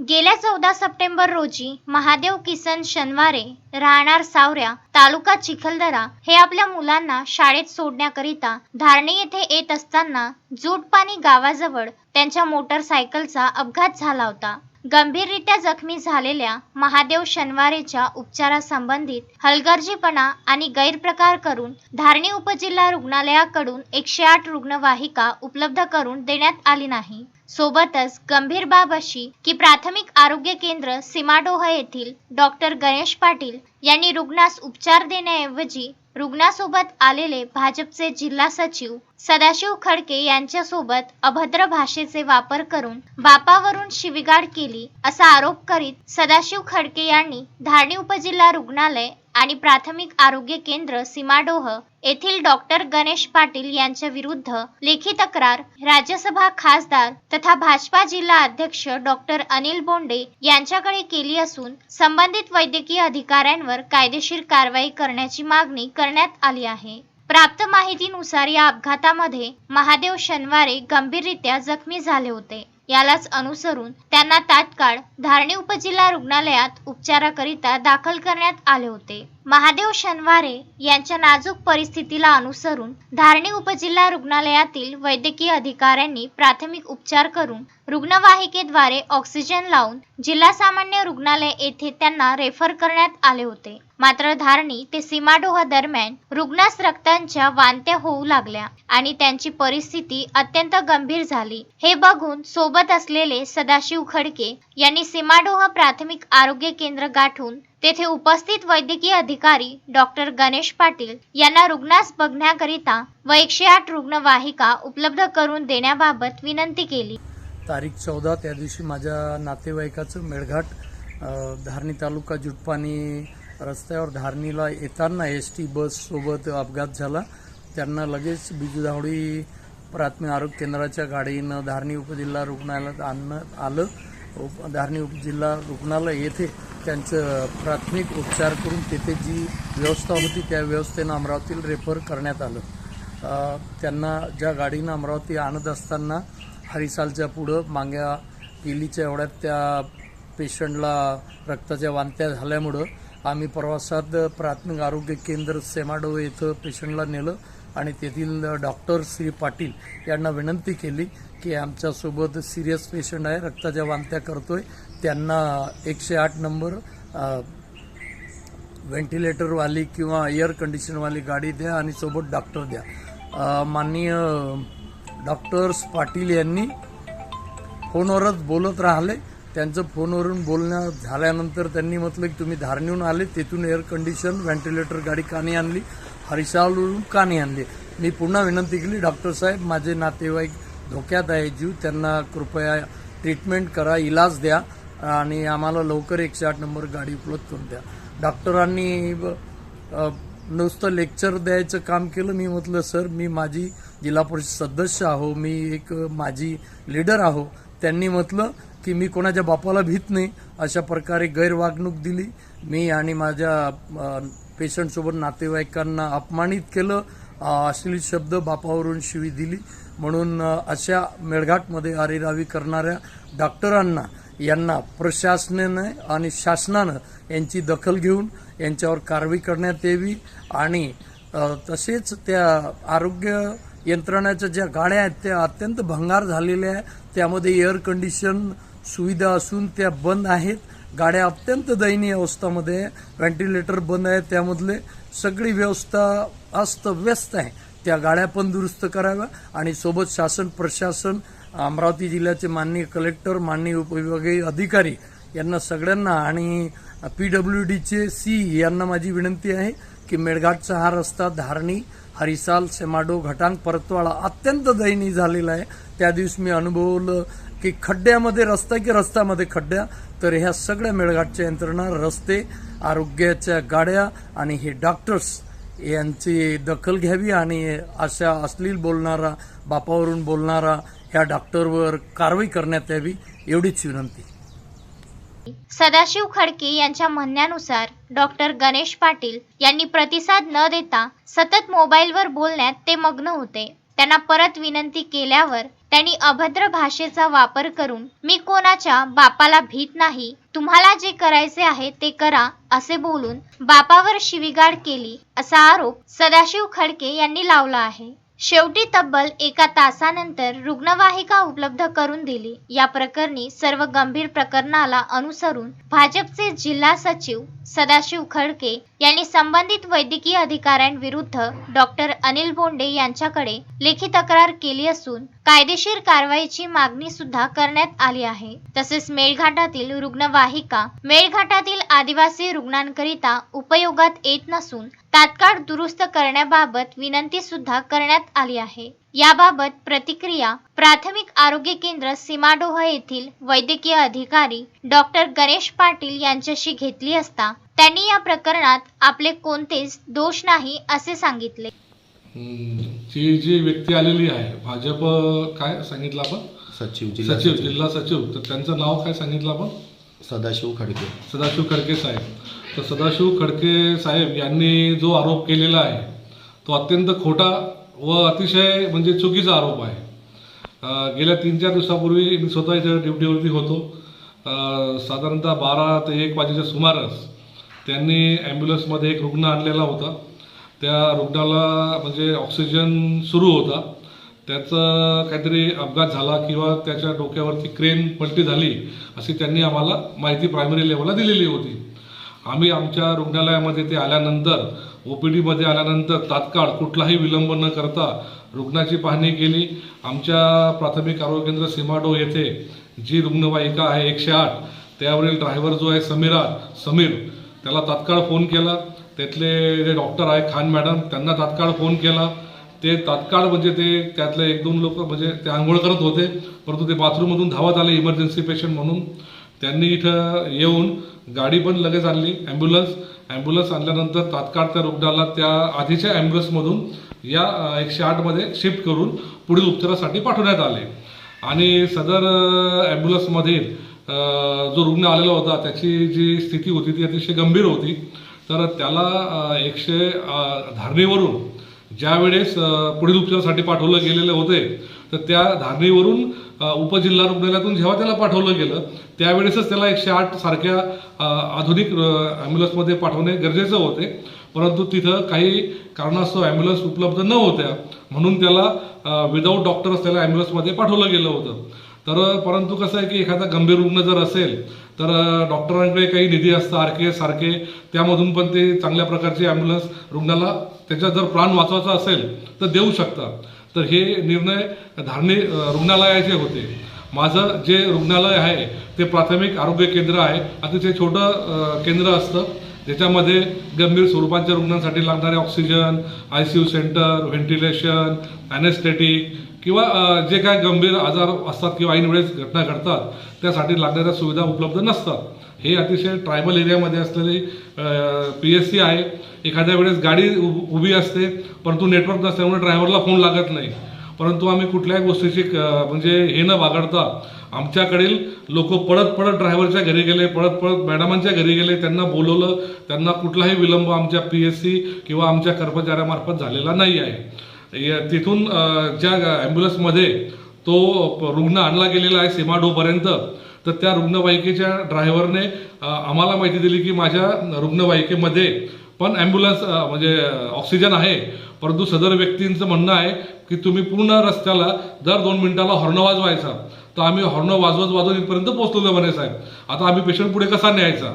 गेल्या चौदा सप्टेंबर रोजी महादेव किसन शनवारे राहणार सावऱ्या तालुका चिखलदरा हे आपल्या मुलांना शाळेत सोडण्याकरिता धारणे येथे येत असताना जुटपाणी गावाजवळ त्यांच्या मोटरसायकलचा अपघात झाला होता. गंभीररित्या जखमी झालेल्या महादेव शनवारेच्या उपचारासंबंधित हलगर्जीपणा आणि गैरप्रकार करून धारणी उपजिल्हा रुग्णालयाकडून एकशे आठ रुग्णवाहिका उपलब्ध करून देण्यात आली नाही. सोबतच गंभीर बाब अशी की प्राथमिक आरोग्य केंद्र सीमाडोह येथील डॉक्टर गणेश पाटील यांनी रुग्णास उपचार देण्याऐवजी रुग्णासोबत आलेले भाजपचे जिल्हा सचिव सदाशिव खडके यांच्यासोबत अभद्र भाषेचे वापर करून बापावरून शिविगाळ केली असा आरोप करीत सदाशिव खडके यांनी धारणी उपजिल्हा रुग्णालय आणि प्राथमिक आरोग्य केंद्र सीमाडोह येथील डॉक्टर गणेश पाटील यांच्या विरुद्ध लेखी तक्रार राज्यसभा खासदार तथा भाजपा जिल्हा अध्यक्ष डॉक्टर अनिल बोंडे यांच्याकडे केली असून संबंधित वैद्यकीय अधिकाऱ्यांवर कायदेशीर कारवाई करण्याची मागणी करण्यात आली आहे. प्राप्त माहितीनुसार या अपघातामध्ये महादेव शनवारे गंभीररित्या जखमी झाले होते. यालाच अनुसरून त्यांना तात्काळ धारणी उपजिल्हा रुग्णालयात उपचाराकरिता दाखल करण्यात आले होते. महादेव शनवारे यांच्या नाजूक परिस्थितीला अनुसरून धारणी उपजिल्हा रुग्णालयातील वैद्यकीय अधिकाऱ्यांनी प्राथमिक उपचार करून रुग्णवाहिकेद्वारे ऑक्सिजन लावून जिल्हा सामान्य रुग्णालय येथे त्यांना रेफर करण्यात आले होते. मात्र धारणी ते सीमाडोह दरम्यान रुग्णास रक्तांच्या वांत्या होऊ लागल्या आणि त्यांची परिस्थिती अत्यंत गंभीर झाली. हे बघून सोबत असलेले सदाशिव खडके यांनी सीमाडोह प्राथमिक आरोग्य केंद्र गाठून तेथे उपस्थित वैद्यकीय अधिकारी डॉक्टर गणेश पाटील यांना रुग्णास बघण्याकरिता व एकशे आठ रुग्णवाहिका उपलब्ध करून देण्याबाबत विनंती केली. तारीख चौदा त्या दिवशी माझ्या नातेवाईकाचं मेळघाट धारणी तालुका जुटपाणी रस्त्यावर धारणीला येताना एस टी बससोबत अपघात झाला. त्यांना लगेच बिजुधावडी प्राथमिक आरोग्य केंद्राच्या गाडीनं धारणी उपजिल्हा रुग्णालयात आणण्यात आलं. धारणी उपजिल्हा रुग्णालय येथे त्यांचं प्राथमिक उपचार करून तेथे जी व्यवस्था होती त्या व्यवस्थेनं अमरावतीला रेफर करण्यात आलं. त्यांना ज्या गाडीनं अमरावती आणत असताना हरिसालच्या पुढं मांग्या केलीच्या एवढ्यात त्या पेशंटला रक्ताच्या वांत्या झाल्यामुळं आम्ही प्रवासात प्राथमिक आरोग्य केंद्र सेमाडो येथं पेशंटला नेलं. आणि तेथील डॉक्टर श्री पाटील यांना विनंती केली की आमच्यासोबत सिरियस पेशंट आहे रक्ताच्या वांत्या करतो आहे त्यांना एकशे आठ नंबर व्हेंटिलेटरवाली किंवा एअर कंडिशनवाली गाडी द्या आणि सोबत डॉक्टर द्या. माननीय डॉक्टर्स पाटील यांनी फोनवरच बोलत राहिले. त्यांचं फोनवरून बोलणं झाल्यानंतर त्यांनी म्हटलं की तुम्ही धारणीहून आले तेथून एअर कंडिशन व्हेंटिलेटर गाडी कानी आणली. हरिसालवरून का नाही मी पुन्हा विनंती केली डॉक्टर साहेब माझे नातेवाईक धोक्यात आहे जीव त्यांना कृपया ट्रीटमेंट करा इलाज द्या आणि आम्हाला लवकर एकशे आठ नंबर गाडी उपलब्ध करून द्या. डॉक्टरांनी नुसतं लेक्चर द्यायचं काम केलं. मी म्हटलं सर मी माझी जिल्हा परिषद सदस्य आहो मी एक माझी लीडर आहो. त्यांनी म्हटलं की मी कोणाच्या बापाला भीत नाही. अशा प्रकारे गैरवागणूक दिली. मी आणि माझ्या पेशंटसोबत नातेवाईकांना अपमानित केलं अश्लील शब्द बापावरून शिवी दिली. म्हणून अशा मेळघाटमध्ये आरेरावी करणाऱ्या डॉक्टरांना यांना प्रशासनाने आणि शासनानं यांची दखल घेऊन यांच्यावर कारवाई करण्यात यावी आणि तसेच त्या आरोग्य यंत्रणाच्या ज्या गाड्या आहेत त्या अत्यंत भंगार झालेल्या आहेत. त्यामध्ये एअर कंडिशन सुविधा असून त्या बंद आहेत. गाड्या अत्यंत दयनीय अवस्थामध्ये आहे व्हेंटिलेटर बंद आहे त्यामधले सगळी व्यवस्था अस्तव्यस्त आहे. त्या गाड्या पण दुरुस्त कराव्या आणि सोबत शासन प्रशासन अमरावती जिल्ह्याचे माननीय कलेक्टर माननीय उपविभागीय अधिकारी यांना सगळ्यांना आणि पी डब्ल्यू डीचे सी यांना माझी विनंती आहे की मेळघाटचा हा रस्ता धारणी हरिसाल सेमाडो घटांग परतवाडा अत्यंत दयनीय झालेला आहे. त्या दिवशी मी अनुभवलं की खड्ड्यामध्ये रस्ता की रस्त्यामध्ये खड्ड्या तर ह्या सगळ्या मेळघाटच्या यंत्रणा रस्ते आरोग्याच्या गाड्या आणि हे डॉक्टर्स यांची दखल घ्यावी आणि अशा अश्लील बोलणारा बापावरून बोलणारा ह्या डॉक्टरवर कारवाई करण्यात यावी एवढीच विनंती. सदाशिव खडके यांच्या म्हणण्यानुसार डॉक्टर गणेश पाटील यांनी प्रतिसाद न देता सतत मोबाईलवर बोलण्यात ते मग्न होते. त्यांना परत विनंती केल्यावर त्यांनी अभद्र भाषेचा वापर करून मी कोणाच्या बापाला भीत नाही तुम्हाला जे करायचे आहे ते करा असे बोलून बापावर शिवीगाळ केली असा आरोप सदाशिव खडके यांनी लावला आहे. शेवटी तब्बल एका तासानंतर रुग्णवाहिका उपलब्ध करून दिली. या प्रकरणी सर्व गंभीर प्रकरणाला अनुसरून भाजपचे जिल्हा सचिव सदाशिव खडके यांनी संबंधित वैद्यकीय अधिकाऱ्यांविरुद्ध डॉक्टर अनिल बोंडे यांच्याकडे लेखी तक्रार केली असून कायदेशीर कारवाईची मागणी सुद्धा करण्यात आली आहे. तसेच मेळघाटातील रुग्णवाहिका मेळघाटातील आदिवासी रुग्णांकरिता उपयोगात येत नसून तात्काळ दुरुस्त करण्याबाबत विनंती सुद्धा करण्यात आली आहे. याबाबत प्रतिक्रिया प्राथमिक आरोग्य केंद्र सीमाडोह येथील वैद्यकीय अधिकारी डॉक्टर गणेश पाटील यांच्याशी घेतली असता त्यांनी या प्रकरणात आपले कोणतेच दोष नाही असे सांगितले. हम्म, जी जी व्यक्ती आलेली आहे भाजप काय सांगितलं आपण? सचिव जिल्हा सचिव. जिल्हा सचिव. तर त्यांचं नाव काय सांगितलं आपण? सदाशिव खडके. सदाशिव खडके साहेब. तर सदाशिव खडके साहेब यांनी जो आरोप केलेला आहे तो अत्यंत खोटा व अतिशय म्हणजे चुकीचा आरोप आहे. अं, गेल्या तीन चार दिवसापूर्वी मी स्वतः इथे ड्युटीवरती होतो. अं, साधारणतः बारा ते एक वाजेच्या सुमारास त्यांनी ॲम्ब्युलन्समध्ये एक रुग्ण आणलेला होता. त्या रुग्णाला म्हणजे ऑक्सिजन सुरू होता. त्याचं काहीतरी अपघात झाला किंवा त्याच्या डोक्यावरती क्रेन पलटी झाली अशी त्यांनी आम्हाला माहिती प्रायमरी लेवलला दिलेली होती. आम्ही आमच्या रुग्णालयामध्ये ते आल्यानंतर ओ पी डीमध्ये आल्यानंतर तात्काळ कुठलाही विलंब न करता रुग्णाची पाहणी केली. आमच्या प्राथमिक आरोग्य केंद्र सीमाडो येथे जी रुग्णवाहिका आहे एकशे आठ त्यावरील ड्रायव्हर जो आहे समीरा समीर त्याला तात्काळ फोन केला. त्यातले जे डॉक्टर आहे खान मॅडम त्यांना तात्काळ फोन केला. ते तात्काळ म्हणजे ते त्यातले एक दोन लोक म्हणजे ते आंघोळ करत होते परंतु ते बाथरूममधून धावत आले इमर्जन्सी पेशंट म्हणून. त्यांनी इथं येऊन गाडी पण लगेच आणली ॲम्ब्युलन्स ॲम्ब्युलन्स आणल्यानंतर तात्काळ त्या रुग्णाला त्या आधीच्या ॲम्ब्युलन्समधून या एकशे आठमध्ये शिफ्ट करून पुढील उपचारासाठी पाठवण्यात आले. आणि सदर ॲम्ब्युलन्समधील जो रुग्ण आलेला होता त्याची जी स्थिती होती ती अतिशय गंभीर होती. तर त्याला एकशे धारणेवरून धारणीवरून ज्या वेळेस पुढील उपचारासाठी पाठवलं गेलेले होते तर त्या धारणीवरून उपजिल्हा रुग्णालयातून जेव्हा त्याला पाठवलं गेलं त्यावेळेसच त्याला एकशे आठ सारख्या आधुनिक ॲम्ब्युलन्समध्ये पाठवणे गरजेचं होते. परंतु तिथं काही कारणास्तव ॲम्ब्युलन्स उपलब्ध न होत्या म्हणून त्याला विदाऊट डॉक्टर्स त्याला ॲम्ब्युलन्समध्ये पाठवलं गेलं होतं. तर परंतु कसं आहे की एखादा गंभीर रुग्ण जर असेल तर डॉक्टरांकडे काही निधी असतं आर के सारखे त्यामधून पण ते चांगल्या प्रकारचे ॲम्ब्युलन्स रुग्णाला त्याचा जर प्राण वाचवायचा असेल तर देऊ शकतात. तर हे निर्णय धारणी रुग्णालयाचे होते. माझं जे रुग्णालय आहे ते प्राथमिक आरोग्य केंद्र आहे. अतिशय छोटं केंद्र असतं. ज्याच्यामध्ये गंभीर स्वरूपांच्या रुग्णांसाठी लागणारे oxygen I C U centre ventilation anaesthetic किंवा जे काय गंभीर आजार असतात किंवा ऐन वेळेस घटना घडतात त्यासाठी लागणाऱ्या सुविधा उपलब्ध नसतात. हे अतिशय ट्रायबल एरियामध्ये असलेली पी एस सी आहे. एखाद्या वेळेस गाडी उभी असते परंतु नेटवर्क नसल्यामुळे ड्रायव्हरला फोन लागत नाही. परंतु आम्ही कुठल्याही गोष्टीची म्हणजे हे न बागडता आमच्याकडील लोक पळत पळत ड्रायव्हरच्या घरी गेले पळत पळत मॅडमांच्या घरी गेले त्यांना बोलवलं त्यांना कुठलाही विलंब आमच्या पी एस सी किंवा आमच्या कर्मचाऱ्यामार्फत झालेला नाही आहे. तिथून ज्या ॲम्ब्युलन्समध्ये तो प- रुग्ण आणला गेलेला आहे सीमाडोपर्यंत तर त्या रुग्णवाहिकेच्या ड्रायव्हरने आम्हाला माहिती दिली की माझ्या रुग्णवाहिकेमध्ये पण ॲम्ब्युलन्स म्हणजे ऑक्सिजन आहे. परंतु सदर व्यक्तींचं म्हणणं आहे की तुम्ही पूर्ण रस्त्याला दर दोन मिनिटाला हॉर्न वाजवायचा. तर आम्ही हॉर्न वाजवत वाजवत इथपर्यंत पोहोचलो म्हणे साहेब. आता आम्ही पेशंट पुढे कसा न्यायचा?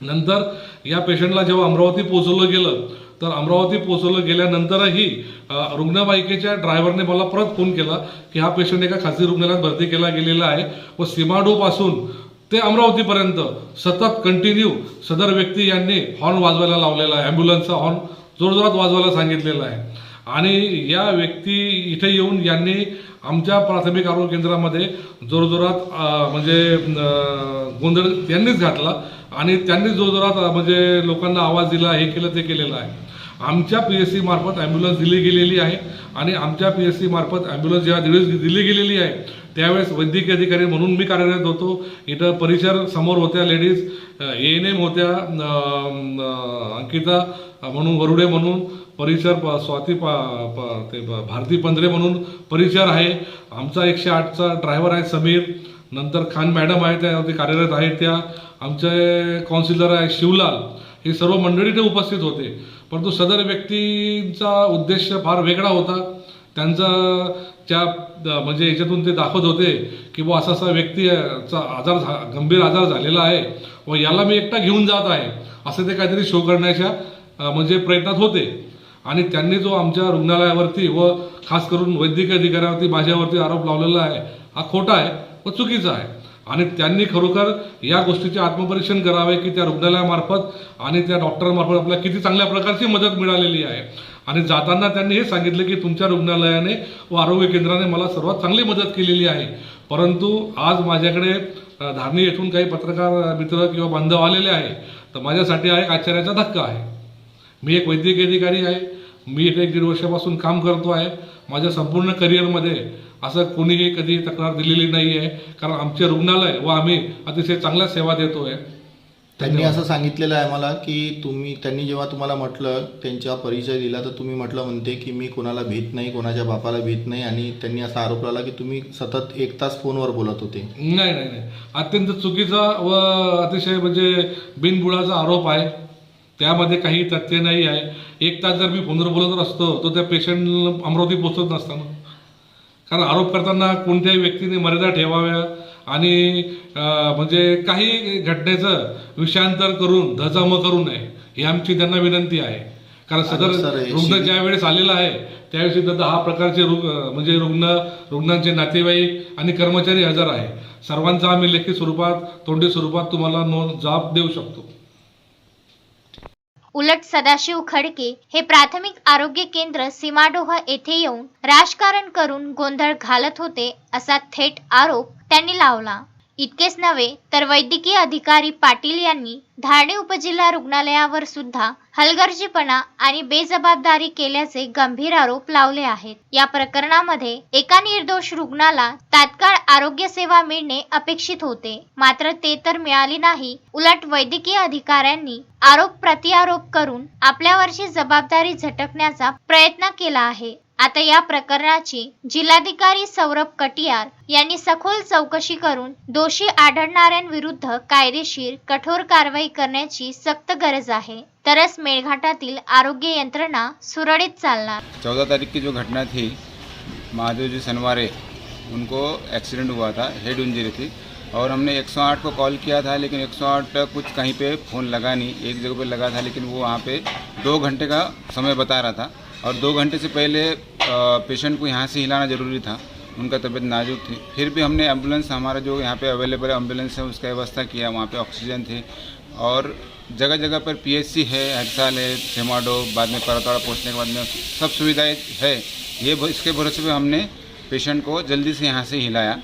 नंतर या पेशंटला जेव्हा अमरावती पोहोचवलं गेलं तर अमरावती पोहोचवलं गेल्यानंतरही रुग्णवाहिकेच्या ड्रायव्हरने मला परत फोन केला की हा पेशंट एका खासगी रुग्णालयात भरती केला गेलेला आहे व सीमाडोपासून ते अमरावतीपर्यंत सतत कंटिन्यू सदर व्यक्ती यांनी हॉर्न वाजवायला लावलेला आहे. ॲम्ब्युलन्सचा हॉर्न जोरजोरात वाजवायला सांगितलेला आहे. आणि या व्यक्ती इथे येऊन यांनी आमच्या प्राथमिक आरोग्य केंद्रामध्ये जोरजोरात म्हणजे गोंधळ त्यांनीच घातला आणि त्यांनी जोरजोरात म्हणजे लोकांना आवाज दिला हे केलं ते केलेलं आहे. आमच्या पी एस सी मार्फत ॲम्ब्युलन्स दिली गेलेली आहे आणि आमच्या पी एस सी मार्फत ॲम्ब्युलन्स जेव्हा दिली दिली गेलेली आहे त्यावेळेस वैद्यकीय अधिकारी म्हणून मी कार्यरत होतो. इथं परिसर समोर होत्या लेडीज ए एन एम होत्या अंकिता म्हणून वरुडे म्हणून परिसर प- स्वाती पा प- ते भारती पंधरे म्हणून परिचर आहे. आमचा एकशे आठचा ड्रायव्हर आहे समीर. नंतर खान मॅडम आहे त्यावरती कार्यरत आहेत त्या. आमचे काउन्सिलर आहे शिवलाल. हे सर्व मंडळी ते उपस्थित होते. परंतु सदर व्यक्तींचा उद्देश फार वेगळा होता. त्यांचा त्या म्हणजे याच्यातून ते दाखवत होते की बुवा असा असा व्यक्तीचा आजार झा गंभीर आजार झालेला आहे. व याला मी एकटा घेऊन जात आहे. असं ते काहीतरी शो करण्याच्या म्हणजे प्रयत्नात होते. आणि त्यांनी जो आमच्या रुग्णालयावरती व खास करून वैद्यकीय अधिकाऱ्यावरती माझ्यावरती आरोप लावलेला आहे हा खोटा आहे व चुकीचा आहे. आणि त्यांनी खरोखर या गोष्टीचे आत्मपरीक्षण करावे की त्या रुग्णालयामार्फत आणि त्या डॉक्टरमार्फत आपल्याला किती चांगल्या प्रकारची मदत मिळालेली आहे. आणि जाताना त्यांनी हे सांगितलं की तुमच्या रुग्णालयाने व आरोग्य केंद्राने मला सर्वात चांगली मदत केलेली आहे. परंतु आज माझ्याकडे धारणी येथून काही पत्रकार मित्र किंवा बांधव आलेले आहे. तर माझ्यासाठी हा एक आश्चर्याचा धक्का आहे. मी एक वैद्यकीय अधिकारी आहे. मी इथे एक दीड वर्षापासून काम करतो आहे. माझ्या संपूर्ण करिअरमध्ये असं कोणीही कधी तक्रार दिलेली नाही आहे. कारण आमचे रुग्णालय व आम्ही अतिशय चांगल्या सेवा देतो आहे. त्यांनी असं सांगितलेलं आहे मला की तुम्ही त्यांनी जेव्हा तुम्हाला म्हटलं त्यांचा परिचय दिला तर तुम्ही म्हटलं म्हणते की मी कोणाला भीत नाही कोणाच्या बापाला भीत नाही. आणि त्यांनी असा आरोप लावला की तुम्ही सतत एक तास फोनवर बोलत होते. नाही नाही नाही. अत्यंत चुकीचा व अतिशय म्हणजे बिनबुडाचा आरोप आहे. त्यामध्ये काही तथ्य नाही आहे. एक तास जर मी फोनवर बोलत असतो तर त्या पेशंट अमरावती पोचत नसताना कारण आरोप करताना कोणत्याही व्यक्तीने मर्यादा ठेवाव्या आणि म्हणजे काही घटनेचं विषयांतर करून धजाम करू नये ही आमची त्यांना विनंती आहे. कारण सदर रुग्ण ज्या वेळेस आलेला आहे त्यावेळेस इथं दहा प्रकारचे रुग म्हणजे रुग्ण रुग्णांचे नातेवाईक आणि कर्मचारी हजर आहे. सर्वांचा आम्ही लेखी स्वरूपात तोंडी स्वरूपात तुम्हाला नोंद जाब देऊ शकतो. उलट सदाशिव खडके हे प्राथमिक आरोग्य केंद्र सीमाडोह येथे येऊन राजकारण करून गोंधळ घालत होते असा थेट आरोप त्यांनी लावला. इतकेच नव्हे तर वैद्यकीय अधिकारी पाटील यांनी धारणे उपजिल्हा रुग्णालयावर सुद्धा हलगर्जीपणा आणि बेजबाबदारी केल्याचे गंभीर आरोप लावले आहेत. या प्रकरणामध्ये एका निर्दोष रुग्णाला तात्काळ आरोग्य सेवा मिळणे अपेक्षित होते. मात्र ते तर मिळाली नाही. उलट वैद्यकीय अधिकाऱ्यांनी आरोप प्रत्यारोप करून आपल्यावरची जबाबदारी झटकण्याचा प्रयत्न केला आहे. आता या प्रकरणाची जिल्हाधिकारी सौरभ कटियार यांनी सखोल चौकशी करून दोषी आढळणाऱ्यांविरुद्ध कायदेशीर कठोर कारवाई करण्याची सक्त गरज आहे. तरच मेळघाटातील आरोग्य यंत्रणा सुरळीत चालणार. चौदह तारीख की जो घटना थी महादेव जी सनवारे उनको एक्सीडेंट हुआ था हेड इंजरी थी और हमने 108 को कॉल किया था लेकिन 108 कुछ कहीं पे फ़ोन लगा नहीं एक जगह पे लगा था लेकिन वो वहाँ पे दो घंटे का समय बता रहा था। और दो घंटे से पहले पेशेंट को यहाँ से हिलाना ज़रूरी था। उनका तबीयत नाजुक थी। फिर भी हमने एंबुलेंस हमारा जो यहाँ पे अवेलेबल है एंबुलेंस है, उसका व्यवस्था किया। वहाँ पे ऑक्सीजन थी। और जगह जगह पर पीएचसी है, हड़ताल है सेमाडो बाद में परतवाड़ा पहुँचने के बाद में सब सुविधाएँ है। ये इसके भरोसे पे हमने पेशेंट को जल्दी से यहाँ से हिलाया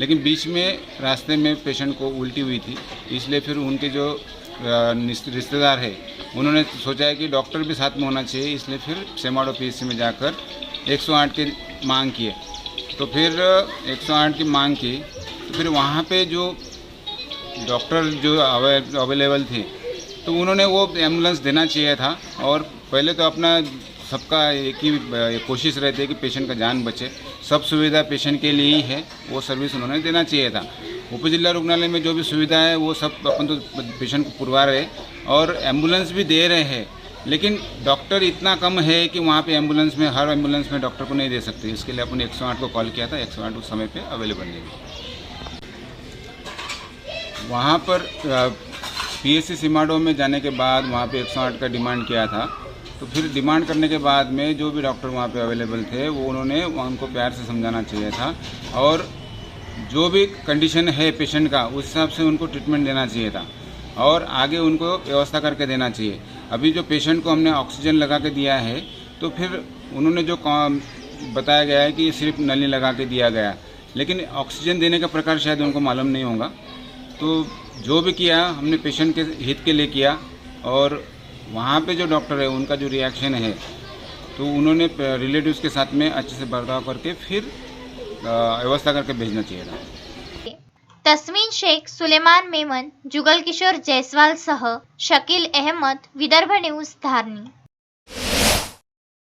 लेकिन बीच में रास्ते में पेशेंट को उल्टी हुई थी। इसलिए फिर उनके जो रिश्तेदार है। उन्होंने सोचा है कि डॉक्टर भी साथ में होना चाहिए, इसलिए फिर सेमाडो पीएचसी में जाकर 108 की मांग किए तो फिर 108 की मांग की तो फिर वहाँ पे जो डॉक्टर जो अवेलेबल थे तो उन्होंने वो एंबुलेंस देना चाहिए था और पहले तो अपना सबका एक ही कोशिश रहती है कि पेशेंट का जान बचे। सब सुविधा पेशेंट के लिए ही है, वो सर्विस उन्होंने देना चाहिए था। उपजिला रुग्णालय में जो भी सुविधा है, वो सब अपन तो पेशेंट को पुरवा रहे और एंबुलेंस भी दे रहे हैं। लेकिन डॉक्टर इतना कम है कि वहाँ पे एंबुलेंस में, हर एंबुलेंस में डॉक्टर को नहीं दे सकते। इसके लिए अपन 108 को कॉल किया था 108 उस समय पे अवेलेबल नहीं थी वहाँ पर पी पीएससी सिमाडो में जाने के बाद वहाँ पे 108 का डिमांड किया था। तो फिर डिमांड करने के बाद में जो भी डॉक्टर वहाँ पे अवेलेबल थे, वो उन्होंने उनको प्यार से समझाना चाहिए था। और जो भी कंडीशन है पेशेंट का, उस हिसाब से उनको ट्रीटमेंट देना चाहिए था। और आगे उनको व्यवस्था करके देना चाहिए। अभी जो पेशेंट को हमने ऑक्सीजन लगा के दिया है तो फिर उन्होंने जो बताया गया है कि सिर्फ़ नली लगा के दिया गया। लेकिन ऑक्सीजन देने का प्रकार शायद उनको मालूम नहीं होगा। तो जो भी किया, हमने पेशेंट के हित के लिए किया, और वहाँ पे जो डॉक्टर है, उनका जो रिएक्शन है तो उन्होंने रिलेटिव्स के साथ में अच्छे से बर्ताव करके फिर व्यवस्था करके भेजना चाहिए था तस्मीन शेख सुलेमान मेमन जुगल किशोर जयसवाल सह शकील अहमद विदर्भ न्यूज धारणी.